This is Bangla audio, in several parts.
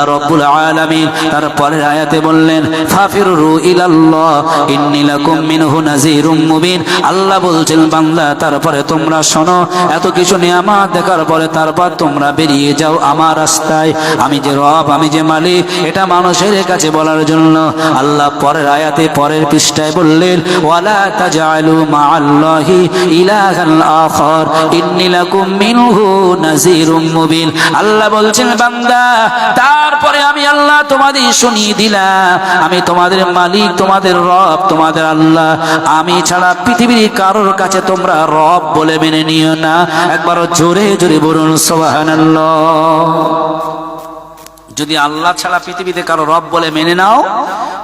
আল্লাহ রব্বুল আলামিন তার পরের আয়াতে বললেন ফাফিরু ইলাল্লাহ, ইন্নী লাকুম মিনহু নাযীরুম মুবিন। আল্লাহ বলছেন, বান্দা, তারপরে তোমরা শোনো, এত কিছু নিয়ামত দেখার পরে তারপর তোমরা বেরিয়ে যাও আমার রাস্তায়। আমি যে রব, আমি যে মালিক, এটা মানুষের কাছে বলার জন্য। আল্লাহ পরের আয়াতে পরের পৃষ্ঠায় বললেন, ওয়ালা তাজআলু মাআল্লাহি ইলাহান আখার, ইন্নী লাকুম মিনহু নাযীরুম মুবিন। আল্লাহ বলছেন, বান্দা তারপরে আমি আল্লাহ তোমাদের শুনিয়ে দিলাম। আমি তোমাদের মালিক, তোমাদের রব, তোমাদের আল্লাহ। আমি ছাড়া পৃথিবীর কারোর কাছে তোমরা রব বলে মেনে নিও না। একবার জোরে জোরে বলুন সোহানাল্লাহ যদি আল্লাহ ছাড়া পৃথিবীতে কারও রব বলে মেনে নাও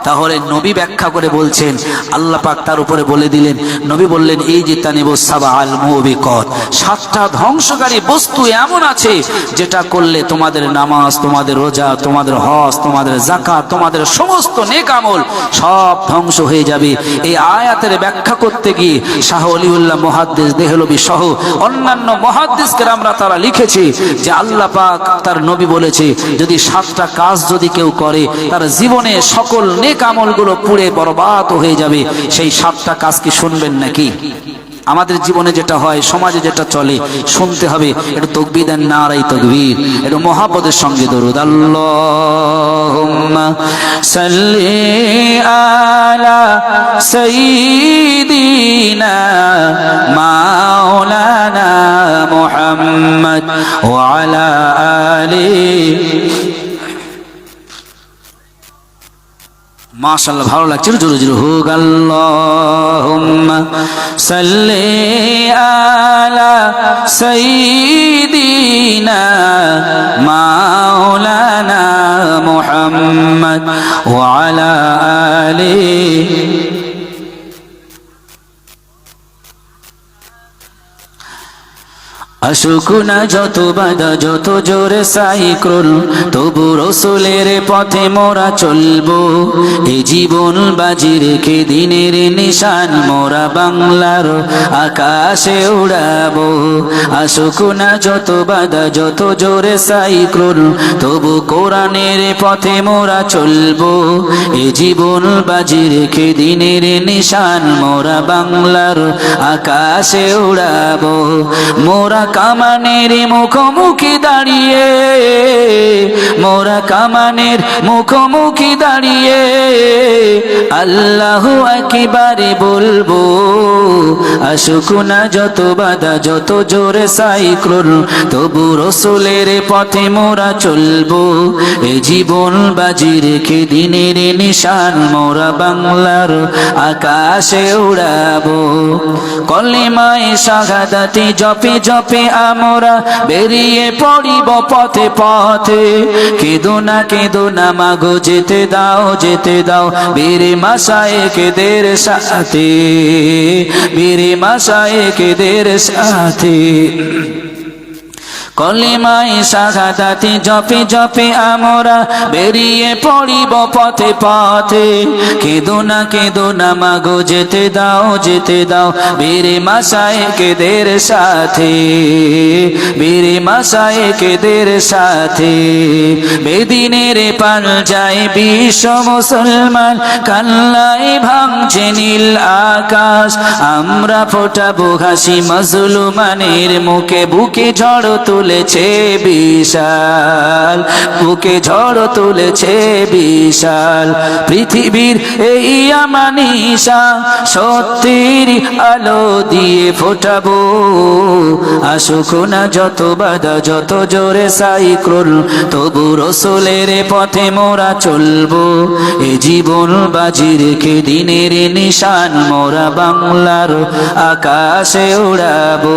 তাহলে নবী ব্যাখ্যা করে বলছেন, আল্লাহ পাক তার উপরে বলে দিলেন, নবী বললেন, এই যে তানিব সাবা আল মুবিকত, সাতটা ধ্বংসকারী বস্তু এমন আছে যেটা করলে তোমাদের নামাজ, তোমাদের রোজা, তোমাদের হজ, তোমাদের জাকাত তোমাদের সমস্ত নেকামল সব ধ্বংস হয়ে যাবে। এই আয়াতের ব্যাখ্যা করতে গিয়ে শাহ অলিউল্লাহ মহাদ্দেশ দেহলবি সহ অন্যান্য মহাদ্দেশকে আমরা তারা লিখেছি যে আল্লাহ পাক তার নবী বলেছে, যদি সাতটা কাজ যদি কেউ করে, তার জীবনে সকল নেক আমলগুলো পুড়ে বরবাদ হয়ে যাবে। সেই সাতটা কাজ কি শুনবেন নাকি? আমাদের জীবনে যেটা হয়, সমাজে যেটা চলে, শুনতে হবে। এটা তকবির দেন নারাই তকবির। এটা মহাপদের সঙ্গে দরুদ। আল্লাহুম্মা সাল্লি আলা সাইয়্যিদিনা মাওলানা মুহাম্মদ ওয়া আলা আলিহি মাশাল্লাহ ভালো লাগছে জোরে জোরে হোক আল্লাহুম্মা সাল্লি আলা সাইয়্যিদিনা মাওলানা মুহাম্মদ ওয়া আলা আসুক না যত বাধা, যত জোরে সাইক্রোল তবু রসুলের পথে মোরা চলবো। এ জীবন বাজি রেখে দিনের নিশান মোরা বাংলার আকাশে উড়াবো। আসুক না যত বাধা, যত জোরে সাইক্রোল তবু কোরআনের পথে মোরা চলবো। এ জীবন বাজি রেখে দিনের নিশান মোরা বাংলার আকাশে উড়াবো। মোরা কামানের মুখোমুখি দাঁড়িয়ে, মোরা কামানের মুখোমুখি দাঁড়িয়ে, আল্লাহ একেবারে বলব, আসুক না যত বাধা, যত জোরে সাইক্রোল তবু রসুলের পথে মোরা চলবো। এ জীবন বাজি রেখে দিনের নিশান মোরা বাংলার আকাশে উড়াবো। কলিমায় শাহাদাতি জপে জপে আমরা বেরিয়ে পড়িব পথে পথে। কেঁদো না কেঁদো না মাগো, যেতে দাও যেতে দাও বীরে মাসায় কেদের সাথে। বীরে মাসায় কেদের সাথে। কলিমাই শাহাদাতি জপে জপে আমরা বেরিয়ে পড়িব পথে পথে। কেদো না কেদো না, মাগো, যেতে দাও যেতে দাও বীরে মাসায় কেদের সাথে। বীরে মাসায় কেদের সাথে। বেদিনের পাল যায় বিশ্ব মুসলমান কাল্লাই ভাঙছে নীল আকাশ। আমরা ফোটাবো হাসি মজলুমানের মুখে, বুকে ঝড় তুলেছে বিশাল, বুকে ঝড় তুলেছে বিশাল। পৃথিবীর এই আমানিশা সত্যির আলো দিয়ে ফোটাবো। আসুক না যত বাধা, যত জোরে সাইক্রোল তবু রসুলের পথে মোরা চলবো। এ জীবন বাজি রেখে দিনের নিশান মোরা বাংলার আকাশে উড়াবো।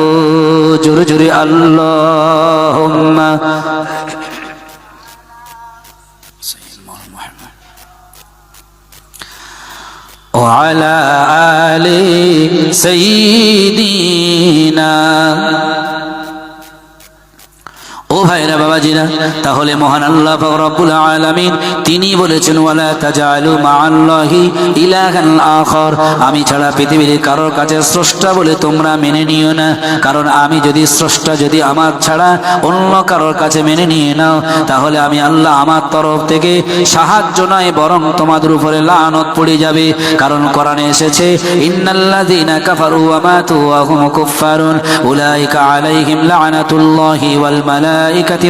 জোরে জোরে আল্লাহ اللهم. وعلى آل سيدي বাবাজিরা তাহলে মহান আল্লাহ রব্বুল তিনি বলেছেন, ওয়ালা তাজালু মাআল্লাহি ইলাহান আখর। আমি ছাড়া পৃথিবীর কারোর কাছে স্রষ্টা বলে তোমরা মেনে নিও না। কারণ আমি যদি স্রষ্টা, যদি আমার ছাড়া অন্য কারোর কাছে মেনে নিয়ে নাও, তাহলে আমি আল্লাহ আমার তরফ থেকে সাহায্য নয়, বরং তোমাদের উপরে লানত পড়ে যাবে। কারণ কোরআনে এসেছে, ইন্নাল্লাযীনা কাফারু ওয়া মাতু ওয়া হুম কুফফারুন। উলাইকা আলাইহিম লানাতুল্লাহি ওয়াল মালাইকাতি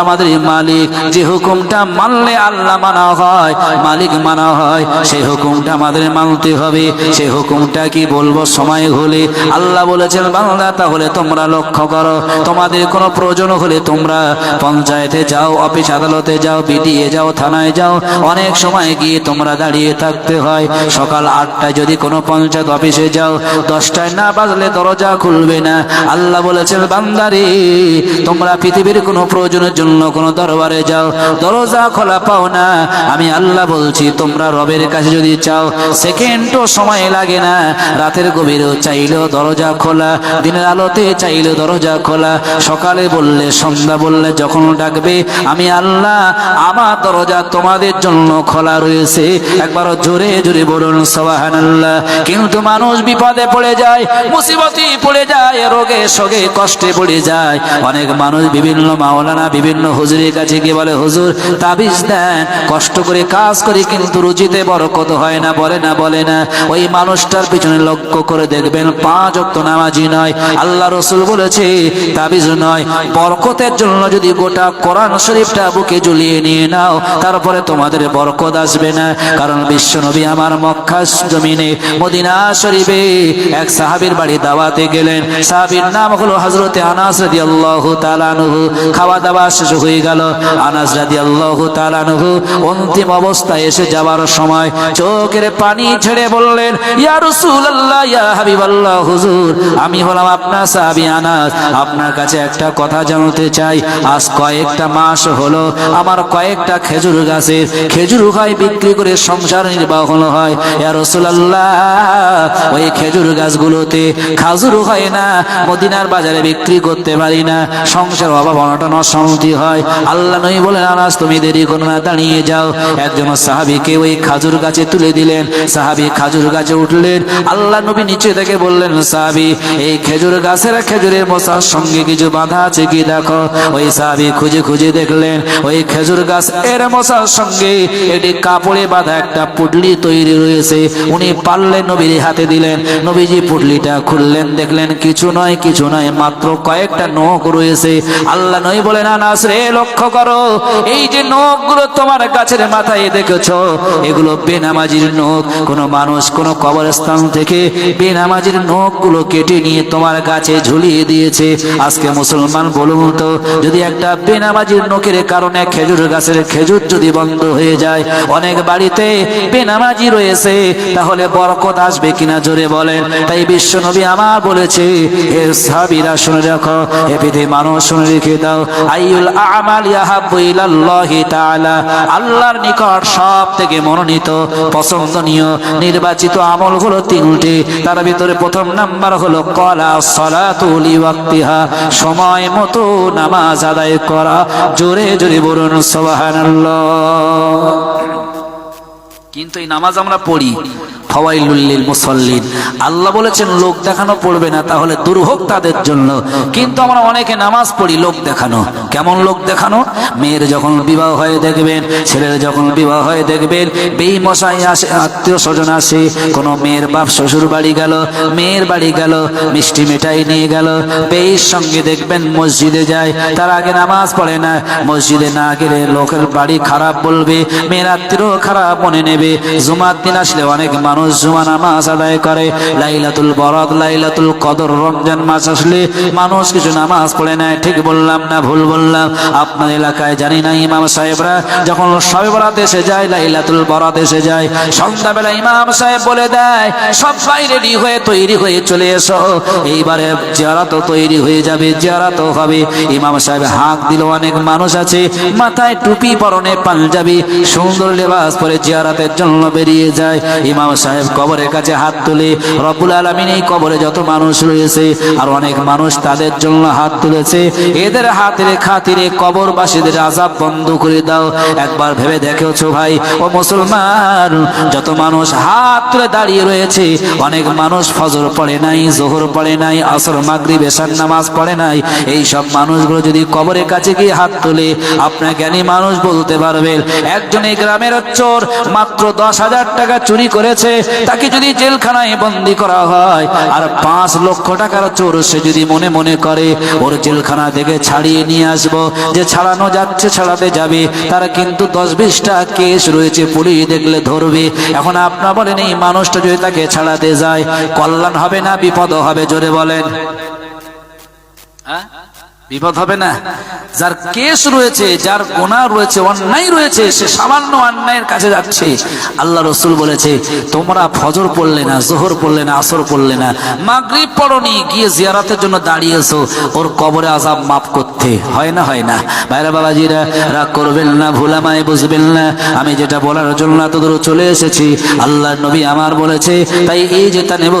আমাদের মালিক। যে হুকুমটা মানলে আল্লাহ মানা হয়, মালিক মানা হয়, সেই হুকুমটা আমাদের মানতে হবে। সেই হুকুমটা কি বলব? সময় হলে আল্লাহ বলেছেন বাংলা তাহলে তোমরা লক্ষ্য করো। তোমাদের কোনো প্রয়োজন হলে তোমরা পঞ্চায়েতে যাও, অফিস আদালতে যাও, বিডিএ যাও, থানায় যাও। অনেক সময় গিয়ে তোমরা দাঁড়িয়ে থাকতে হয়। সকাল আটটায় যদি কোনো পঞ্চায়েত অফিসে যাও, দশটায় না বাজলে দরজা খুলবে না। আল্লাহ বলেছেন, বান্দারে, তোমরা পৃথিবীর কোনো প্রয়োজনের জন্য কোনো দরবারে যাও, দরজা খোলা পাও না। আমি আল্লাহ বলছি, তোমরা রবের কাছে যদি চাও, সেকেন্ডও সময় লাগে না। রাতের গভীরেও চাইলেও দরজা খোলা, দিনের আলোতে চাইলেও দরজা খোলা। সকালে বললে, সন্ধ্যা বললে যখন ডাকবে, আমি আল্লাহ, আমার দরজা তোমাদের জন্য খোলা রয়েছে। একবার জোরে জোরে বলুন সবাহান আল্লাহ কিন্তু মানুষ বিপদে পড়ে যায় মুসিবতি পড়ে যায়, রোগে সগে কষ্টে পড়ে যায়। অনেক মানুষ বিভিন্ন মাওলানা, বিভিন্ন হুজুরের কাছে গিয়ে বলে, হুজুর, তাবিজ দেন। কষ্ট করে কাজ করি কিন্তু রুচিতে বরকত হয় না, বলে না বলে না। ওই মানুষটার পিছনে লক্ষ্য করে দেখবেন পাঁচ অক্ত নামাজি নয়। আল্লাহ রসুল বলেছে, তাবিজ নয়। বরকতের জন্য যদি গোটা কোরআন শরীফটা বুকে ঝুলিয়ে নিয়ে নাও, তারপরে তোমাদের বরকত আসবে না। কারণ বিশ্ব নবী আমার মক্কা জমিনে মদিনা শরীফে এক সাহাবীর বাড়ি দাওয়াতে গেলেন। সাহাবীর নাম হলো হজরতে আনাস রাদিয়াল্লাহু তাআলা আনহু। খাওয়া দাওয়া শেষ হয়ে গেল। আনাস রাদিয়াল্লাহু তাআলা আনহু অন্তিম অবস্থায় এসে যাওয়ার সময় চোখের পানি ছেড়ে বললেন, ইয়া হুজুর, আমি হলাম আপনার সাহাবী আনাস। আপনার কাছে একটা কথা জানতে চাই। আজ কয়েকটা মাস হলো আমার কয়েকটা খেজুর গাছের খেজুর খাই বিক্রি করে সংসার নির্বাহন হয়। ইয়া রাসূলুল্লাহ, ওই খেজুর গাছগুলোতে খাজুর হয় না, মদিনার বাজারে বিক্রি করতে পারি না। সংসার অভাব অনটন অশান্তি হয়। আল্লাহ নই বলেন, আনাস, তুমি দেরি করো না, দাঁড়িয়ে যাও। একজন সাহাবীকে ওই খাজুর গাছে তুলে দিলেন। সাহাবী খাজুর গাছে উঠলেন। আল্লাহ নবী নিচে থেকে বললেন, সাহাবী, এই খেজুর গাছের খেজুরের মশার সঙ্গে কিছু বাধা আছে কি? দেখো। ওই সাহাবী খুঁজে খুঁজে দেখলেন, ওই খেজুর গাছ এর মশার সঙ্গে এটি কাপড়ে বাঁধা একটা পুটলি তৈরি রয়েছে। উনি পারলেন নবীর হাতে দিলেন। নবীজি পুটলিটা খুললেন, দেখলেন কিছু নয় কিছু নয়, মাত্র কয়েকটা নখ রয়েছে। আল্লাহ নয় বলেন, আনাস রে, লক্ষ্য করো, এই যে নখগুলো তোমার গাছের মাথায় দেখেছ, এগুলো বেনামাজির নখ। কোন মানুষ কোন কবরস্থান থেকে বেনামাজির নখগুলো কেটে নিয়ে তোমার গাছে ঝুলিয়ে দিয়েছে। আজকে মুসলমান বলুন তো, যদি একটা বেনামাজির নখের কারণে খেজুর গাছের খেজুর যদি বন্ধ হয়ে যায়, অনেক বাড়িতে বেনামাজি রয়েছে, তাহলে বরকত আসবে কিনা জোরে বলেন। তাই বিশ্ব নবী আমার বলেছে, হে সাহাবীরা শুনে রাখো হে পৃথিবী মানুষ শুনে রেখে দাও। আইউল আমাল ইয়াহাব্বু ইলাল্লাহি তাআলা। আল্লাহর নিকট সব থেকে মনোনীত, পছন্দনীয়, নির্বাচিত আমল হলো তিনটি। তার ভিতরে প্রথম নাম্বার হলো, কলা সলাতু লিওয়াক্তিহা সময় মতো নামাজ আদায় করা। জোরে জোরে বলুন, সুবহানাল্লাহ। কিন্তু এই নামাজ আমরা পড়ি। ফওয়াইলুল্লিল মুসল্লিন। আল্লাহ বলেছেন, লোক দেখানো পড়বে না, তাহলে দুর্ভোগ তাদের জন্য। কিন্তু আমরা অনেকে নামাজ পড়ি, লোক দেখানো। কেমন লোক দেখানো? মেয়ের যখন বিবাহ হয়ে দেখবেন, ছেলের যখন বিবাহ হয়ে দেখবেন বেই মশাই আসে, আত্মীয় স্বজন আসে, কোনো মেয়ের বাপ শ্বশুর বাড়ি গেল, মেয়ের বাড়ি গেল, মিষ্টি মিঠাই নিয়ে গেল বেইর সঙ্গে দেখবেন মসজিদে যায়, তার আগে নামাজ পড়ে না, মসজিদে না গেলে লোকের বাড়ি খারাপ বলবে, মেয়ের আত্মীয় খারাপ মনে নেবে, জুমার দিন আসলে অনেক মানুষ মানুষ জুমা নামাজ আদায় করে, লাইলাতুল বরাত লাইলাতুল কদর, রমজান মাস আসলে মানুষ কিছু নামাজ পড়ে নেয়, ঠিক বললাম না, ভুল বললাম। আপনার এলাকায় জানি না ইমাম সাহেবরা, যখন সবে বরাত এসে যায়, লাইলাতুল বরাত এসে যায়, সন্ধ্যাবেলা ইমাম সাহেব বলে দেয়, সবাই রেডি হয়ে তৈরি হয়ে চলে এসো। এইবারে যারা তো তৈরি হয়ে যাবে যারা তো হবে। ইমাম সাহেব হাঁক দিল, অনেক মানুষ আছে, মাথায় টুপি পরনে পাঞ্জাবি, সুন্দর লেবাস পরে জিয়ারাতের জন্য বেরিয়ে যায়। ইমাম সাহেব কবরের কাছে হাত তুলে রব্বুল আলমিন এই কবরে যত মানুষ রয়েছে আর অনেক মানুষ তাদের জন্য হাত তুলেছে। এদের হাতের খাতিরে কবরবাসীদের আজাব বন্ধ করে দাও। একবার ভেবে দেখেছ ভাই? ও মুসলমান, যত মানুষ হাত তুলে দাঁড়িয়ে রয়েছে, অনেক মানুষ ফজর পড়ে নাই, জোহর পড়ে নাই, আসর মাগরি বেশার নামাজ পড়ে নাই। এই সব মানুষগুলো যদি কবরের কাছে গিয়ে হাত তোলে আপনার জ্ঞানী মানুষ বলতে পারবেন, একজন এই গ্রামের চোর মাত্র দশ হাজার টাকা চুরি করেছে তাকে যদি জেলখানায় বন্দি করা হয়, আর পাঁচ লক্ষ টাকার চোর সে যদি মনে মনে করে, ওর জেলখানা থেকে ছাড়িয়ে নিয়ে আসব, যে ছাড়ানো যাচ্ছে ছাড়াতে যাবে, তারা কিন্তু দশ বিশটা কেস রয়েছে, পুলিশ দেখলে ধরবে এখন আপনার বলেন, এই মানুষটা যদি তাকে ছাড়াতে যায়, কল্যাণ হবে না বিপদ হবে, জোরে বলেন হ্যাঁ? বিপদ হবে না। যার কেস রয়েছে, যার গোনা রয়েছে, অন্যায় রয়েছে, সে সামান্য অন্যায়ের কাছে যাচ্ছে। আল্লাহ রসুল বলেছে, তোমরা ফজর পড়লে না, জোহর পড়লে না, আসর পড়লে না, মাগরিব পড়নি, গিয়ে জিয়ারাতের জন্য দাঁড়িয়েছো, ওর কবরে আজাব মাফ করতে। হয় না হয় না। ভাইরা, বাবাজিরা, রাগ করবেন না, ভুলামায় বুঝবেন না। আমি যেটা বলার জন্য এত দূর চলে এসেছি। আল্লাহ নবী আমার বলেছে, তাই এই যে তা নেব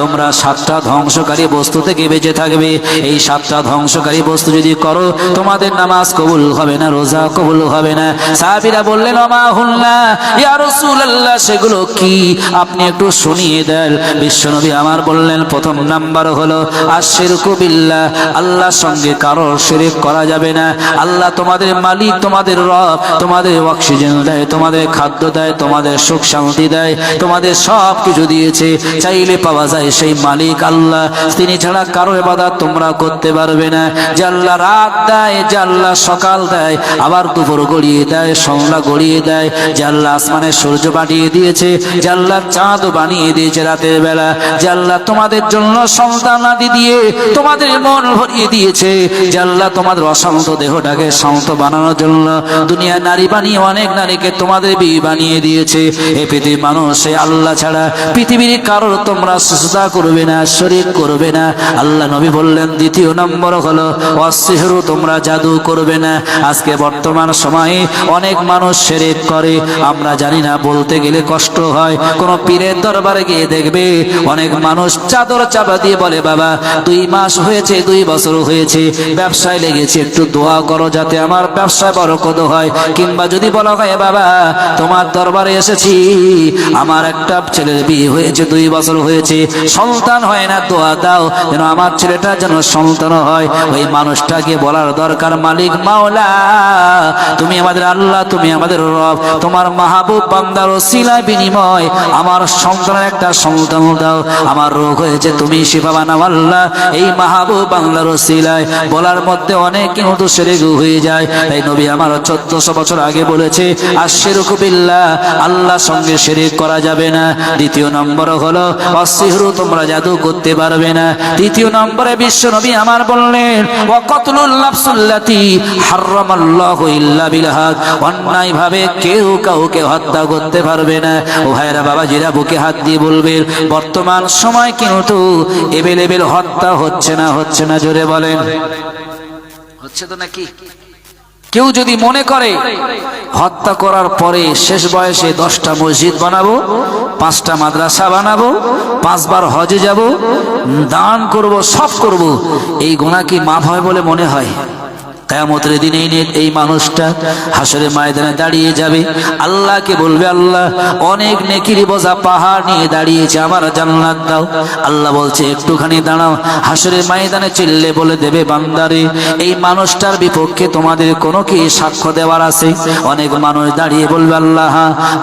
তোমরা সাতটা ধ্বংসকারী বস্তু থেকে বেঁচে থাকবে। এই সাতটা ধ্বংসকারী বস্তু যদি করো, তোমাদের নামাজ কবুল হবে না, রোজা কবুল হবে না। সাহাবীরা বললেন, ওমা হুল্লা, ইয়া রাসূলুল্লাহ, সেগুলো কি? আপনি একটু শুনিয়ে দেন। বিশ্বনবী আমার বললেন, প্রথম নাম্বার হলো আশিরকু বিল্লাহ, আল্লাহর সঙ্গে কারও শিরিক করা যাবে না। আল্লাহ তোমাদের মালিক, তোমাদের রব, তোমাদের অক্সিজেন দেয়, তোমাদের খাদ্য দেয়, তোমাদের সুখ শান্তি দেয়, তোমাদের সব কিছু দিয়েছে। চাইলে পাওয়া যায় সেই মালিক আল্লাহ। তিনি ছাড়া কারও এবাদত তোমরা করতে পারবে না। আল্লাহ রাত দেয় আল্লাহ সকাল দেয়, আবার দুপুর গড়িয়ে দেয়, সন্ধ্যা গড়িয়ে দেয়। যে আল্লাহ আসমানের সূর্য বানিয়ে দিয়েছে আল্লাহ চাঁদ বানিয়ে দিয়েছে রাতের বেলা। আল্লাহ তোমাদের জন্য সন্তান আদি দিয়ে তোমাদের মন ভরিয়ে দিয়েছে। আল্লাহ তোমাদের অশান্ত দেহটাকে শান্ত বানানোর জন্য দুনিয়া নারী বানিয়ে অনেক নারীকে তোমাদের বিয়ে বানিয়ে দিয়েছে। এ পৃথিবীর মানুষ আল্লাহ ছাড়া পৃথিবীর কারোর তোমরা সুস্থতা করবে না, শরীর করবে না। আল্লাহ নবী বললেন দ্বিতীয় নম্বর হলো অসিহরু তোমরা জাদু করবে না। আজকে বর্তমান সময়ে অনেক মানুষ সেরেক করে, আমরা জানি না, বলতে গেলে কষ্ট হয়। কোন পীরের দরবারে গিয়ে দেখবে, অনেক মানুষ চাদর চাপা দিয়ে বলে, বাবা, দুই মাস হয়েছে, দুই বছর হয়েছে, ব্যবসায় লেগেছে, একটু দোয়া করো যাতে আমার ব্যবসায় বরকত হয়। কিংবা যদি বলা, হয়, বাবা, তোমার দরবারে এসেছি, আমার একটা ছেলের বিয়ে হয়েছে, দুই বছর হয়েছে, সন্তান হয় না, দোয়া দাও, যেন আমার ছেলেটা যেন সন্তান হয়, ওই মানুষটাকে বলার দরকার, মালিক মাওলা, তুমি আমাদের আল্লাহ, তুমি আমাদের রব, তোমার মাহবুব বান্দার শিলা বিনিময়, আমার সন্তানের একটা সন্তান দাও, আমার রোগ হয়েছে, তুমি শিফা বানাও আল্লাহ, এই মাহবুব বাংলার শিলায় বলার মধ্যে অনেক কিন্তু সেরেগু হয়ে যায়, তাই নবী আমার চোদ্দশো বছর আগে বলেছে আশের কুবিল্লা আল্লাহ সঙ্গে শেরিক করা যাবে না, দ্বিতীয় নম্বর হলো অসিহরু তোমরা জাদু করতে পারবে না তৃতীয় নম্বরে বিশ্ব নবী আমার বললেন, ওয়াকাতুলুল নাফসুল্লাতি হারামাল্লাহু ইল্লা বিল হক অন্যায় ভাবে কেউ কাউকে হত্যা করতে পারবে না। ও ভাইরা বাবাজিরা, বুকে হাত দিয়ে বলবেন, বর্তমান সময় কিন্তু এবেলেবেল হত্যা হচ্ছে না হচ্ছে না, জোরে বলেন। হচ্ছে তো নাকি? কেউ যদি মনে করে, হত্যা করার পরে শেষ বয়সে দশটা মসজিদ বানাবো, পাঁচটা মাদ্রাসা বানাবো, পাঁচবার হজে যাব, দান করব, সব করব, এই গোনা কি মাফ হয় বলে মনে হয়? কেয়ামতের দিনে এই মানুষটা হাসরে ময়দানে দাঁড়িয়ে যাবে। আল্লাহকে বলবে, আল্লাহ, অনেক নেকিরি বোঝা পাহাড় নিয়ে দাঁড়িয়েছে, আমার জান্নাত দাও। আল্লাহ বলছে, একটুখানি দাঁড়াও। হাসরে ময়দানে চিল্লে বলে দেবে, বান্দারে, এই মানুষটার বিপক্ষে তোমাদের কোনো কি সাক্ষ্য দেওয়ার আছে? অনেক মানুষ দাঁড়িয়ে বলবে, আল্লাহ,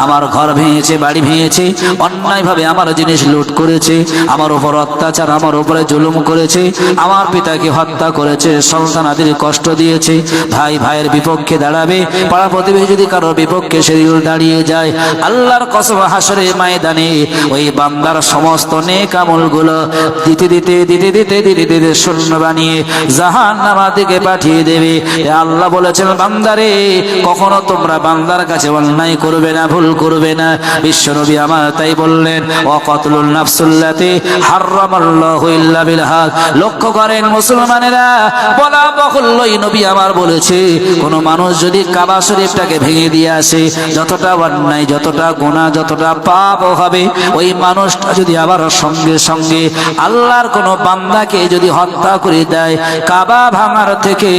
আমার ঘর ভেঙেছে, বাড়ি ভেঙেছে, অন্যায়ভাবে আমার জিনিস লুট করেছে, আমার উপর অত্যাচার, আমার উপরে জুলুম করেছে, আমার পিতাকে হত্যা করেছে, সন্তানাদের কষ্ট দিয়ে দিয়েছে ভাই ভাইয়ের বিপক্ষে দাঁড়াবে। পাড়া প্রতিবেশী যদি কারও বিপক্ষে সেদিন দাঁড়িয়ে যায়, আল্লাহর কসম হাসরে ময়দানে ওই বান্দার সমস্ত নেক আমলগুলো দিতে দিতে দিতে দিতে দিতে দিতে শূন্য বানিয়ে জাহান নামা দিকে পাঠিয়ে দেবে। আল্লাহ বলেছেন, বান্দারে, কখনো তোমরা বান্দার কাছে অন্যায় করবে না, ভুল করবে না। বিশ্বনবী আমার তাই বললেন অকতলুল নাফসুল্লাতে হারামাল্লাহু ইল্লা বিল হক। লক্ষ্য করেন মুসলমানেরা, বলা বকুল্লই নবী আমার বলেছে, কোন মানুষ যদি কাবা শরীফটাকে ভেঙে দিয়ে আসে, যতটা অন্যায়, যতটা গোনা যতটা পাপ হবে, ওই মানুষটা যদি আবার সঙ্গে সঙ্গে আল্লাহর কোন বান্দাকে যদি হত্যা করে দেয়, কাবা ভাঙার থেকে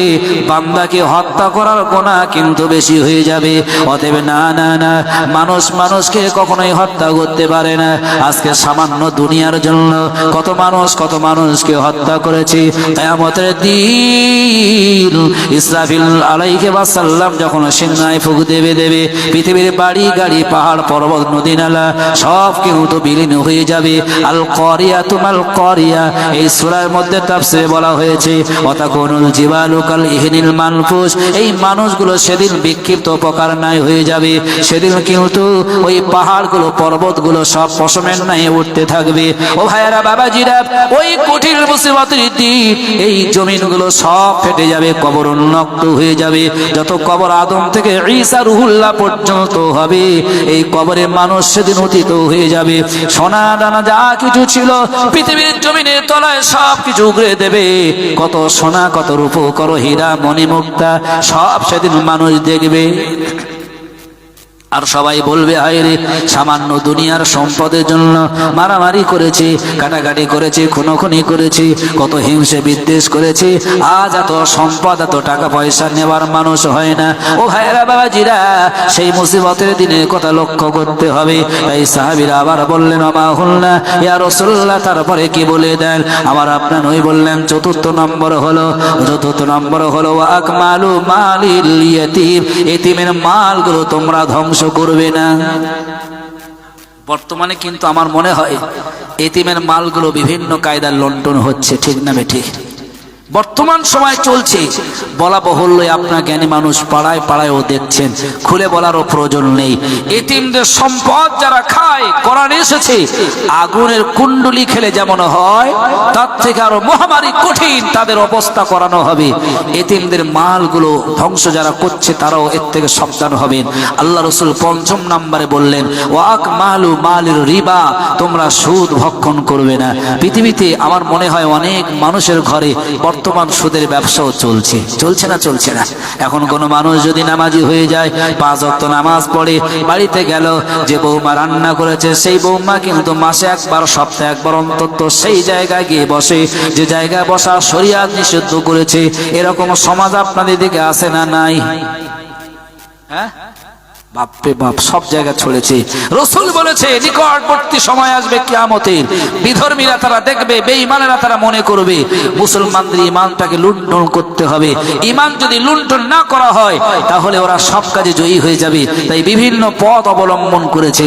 বান্দাকে হত্যা করার গোনা কিন্তু বেশি হয়ে যাবে। অতএব না না না, মানুষ মানুষকে কখনোই হত্যা করতে পারে না। আজকে সামান্য দুনিয়ার জন্য কত মানুষ, কত মানুষকে হত্যা করেছে। কেয়ামতের দিন ইসরাফিল আলাইকে বাসাল্লাম যখন সিংহায় ফুক দেবে দেবে, পৃথিবীর বাড়ি, গাড়ি, পাহাড়, পর্বত, নদী, নালা, সব কিন্তু বিলীন হয়ে যাবে। আল করিয়া তুমাল করিয়া, এই সূরার মধ্যে তাফসিরে বলা হয়েছে অতাকুনুল জিবালুকাল ইহনিল মানফুস এই মানুষগুলো সেদিন বিক্ষিপ্ত প্রকার নাই হয়ে যাবে। সেদিন কিন্তু ওই পাহাড়গুলো, পর্বতগুলো সব পশমের নাই উঠতে থাকবে। ও ভাইয়ারা, বাবাজিরা, ওই কঠিন মুসিবতের দিন এই জমিনগুলো সব ফেটে যাবে, কবর উন্মুক্ত হয়ে যাবে। যত কবর আদম থেকে ঈসা রুহুল্লাহ পর্যন্ত হবে, এই কবরে মানুষ সেদিন অতীত হয়ে যাবে। সোনা দানা যা কিছু ছিল, পৃথিবীর জমিনের তলায় সব কিছু উগড়ে দেবে। কত সোনা, কত রূপ কত হীরা, মণিমুক্তা, সব সেদিন মানুষ দেখবে। আর সবাই বলবে, হায় রে, সামান্য দুনিয়ার সম্পদের জন্য মারামারি করেছে, কাটাকাটি করেছে, খুনোখুনি করেছে, কত হিংসে বিদ্বেষ করেছে, আজ এত সম্পদ, এত টাকা পয়সা নেবার মানুষ হয় না। ও ভাইরা বাবাজিরা, সেই মুসিবতের দিনের কথা লক্ষ্য করতে হবে। তাই সাহাবিরা আবার বললেন অমা হুল্লা, ইয়া রসুল্লাহ তারপরে কি বলে দেন? আমার আপনার ওই বললেন, চতুর্থ নম্বর হলো, চতুর্থ নম্বর হলো আকমালু মালিল ইয়তিম, এতিমের মালগুলো তোমরা ধ্বংস করবে না। বর্তমানে কিন্তু আমার মনে হয় এতিমের মালগুলো বিভিন্ন কায়দার লন্ডন হচ্ছে, ঠিক না ঠিক? বর্তমান সময় চলছে। বলা বহুল্য আপনার জ্ঞানী মানুষ পাড়ায় পাড়ায়ও দেখছেন। খুলে বলারও প্রয়োজন নেই। এতিমদের সম্পদ যারা খায়, কোরআন এসেছে, আগুনের কুণ্ডলি খেলে যেমন হয়, তার থেকে আরও মহামারী কঠিন তাদের অবস্থা করানো হবে। এতিমদের মালগুলো ধ্বংস যারা করছে, তারাও এর থেকে সাবধান হবেন। আল্লাহ রসুল পঞ্চম নাম্বারে বললেন, ওয়াক মালু মালের রিবা, তোমরা সুদ ভক্ষণ করবে না। পৃথিবীতে আমার মনে হয় অনেক মানুষের ঘরে বর্তমান সুদের ব্যবসাও চলছে। চলছে না চলছে না। এখন কোন মানুষ যদি নামাজি হয়ে যায়, পাঁচ অক্ত নামাজ পড়ে, বাড়িতে গেল, যে বৌমা রান্না করেছে, সেই বৌমা কিন্তু মাসে একবার, সপ্তাহে একবার অন্তত সেই জায়গায় গিয়ে বসে। যে জায়গায় বসা শরিয়াত নিষিদ্ধ করেছে, এরকম সমাজ আপনাদের দিকে আসে না, নাই? হ্যাঁ? বাপরে বাপ, সব জায়গা ছড়েছে। রসুল বলেছে, নিকটবর্তী সময় আসবে কিয়ামতের। বিধর্মীরা তারা দেখবে, বেঈমানেরা তারা মনে করবে, মুসলমানদের ইমানটাকে লুণ্ঠন করতে হবে। ইমান যদি লুণ্ঠন না করা হয়, তাহলে ওরা সব কাজে জয়ী হয়ে যাবে। তাই বিভিন্ন পথ অবলম্বন করেছে।